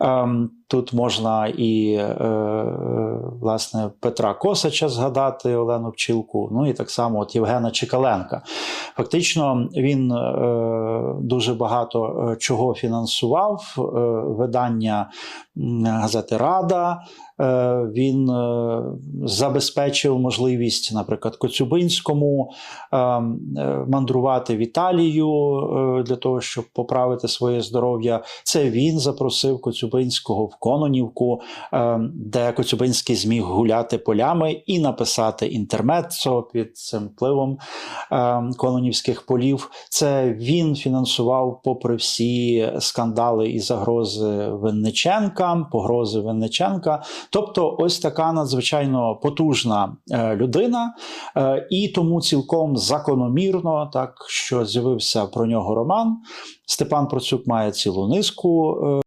Ем, Тут можна і е, власне Петра Косача згадати, Олену Пчілку, ну і так само от Євгена Чекаленка. Фактично, він е, дуже багато е, чого фінансував. Е, видання газети Рада. Він забезпечив можливість, наприклад, Коцюбинському мандрувати в Італію для того, щоб поправити своє здоров'я. Це він запросив Коцюбинського в Кононівку, де Коцюбинський зміг гуляти полями і написати інтермеццо під цим впливом е, кононівських полів. Це він фінансував, попри всі скандали і загрози Винниченка, погрози Винниченка. Тобто, ось така надзвичайно потужна е, людина, е, і тому цілком закономірно, так що з'явився про нього роман. Степан Процюк має цілу низку е,